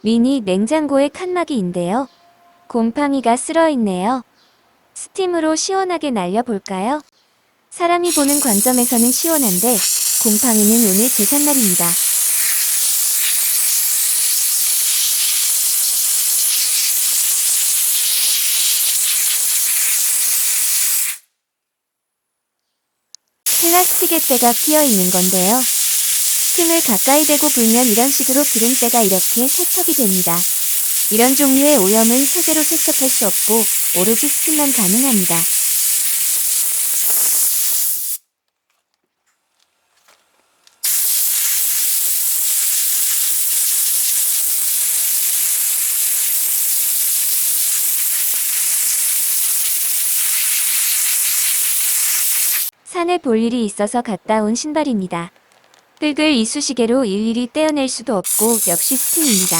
미니 냉장고의 칸막이인데요. 곰팡이가 쓸어 있네요. 스팀으로 시원하게 날려볼까요? 사람이 보는 관점에서는 시원한데 곰팡이는 오늘 계산날입니다. 플라스틱의 때가 피어 있는 건데요. 스팀을 가까이 대고 불면 이런 식으로 기름때가 이렇게 세척이 됩니다. 이런 종류의 오염은 세제로 세척할 수 없고 오로지 스팀만 가능합니다. 산에 볼 일이 있어서 갔다 온 신발입니다. 흙을 이쑤시개로 일일이 떼어낼 수도 없고 역시 스팀입니다.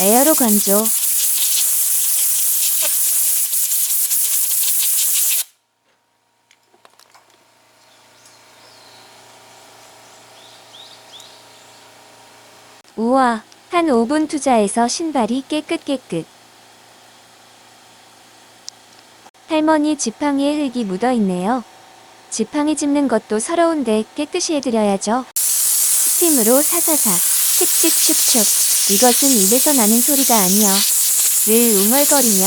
에어로 건조. 우와, 한 5분 투자해서 신발이 깨끗깨끗. 할머니 지팡이에 흙이 묻어 있네요. 지팡이 짚는 것도 서러운데 깨끗이 해드려야죠. 스팀으로 사사사, 칙칙축축. 이것은 입에서 나는 소리가 아니여. 늘 웅얼거리며.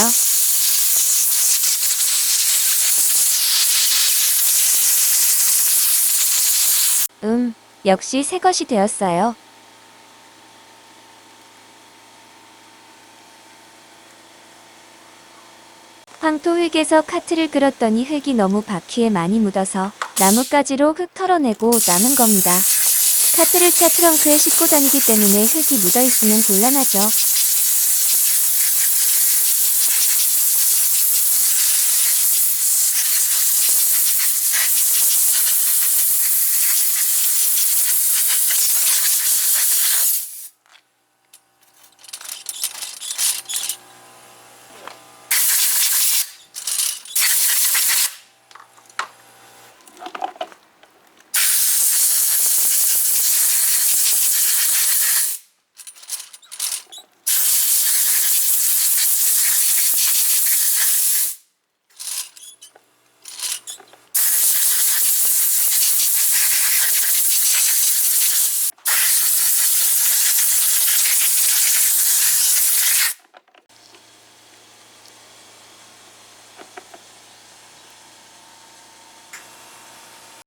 음, 역시 새 것이 되었어요. 황토 흙에서 카트를 끌었더니 흙이 너무 바퀴에 많이 묻어서 나뭇가지로 흙 털어내고 남은 겁니다. 카트를 차 트렁크에 싣고 다니기 때문에 흙이 묻어 있으면 곤란하죠.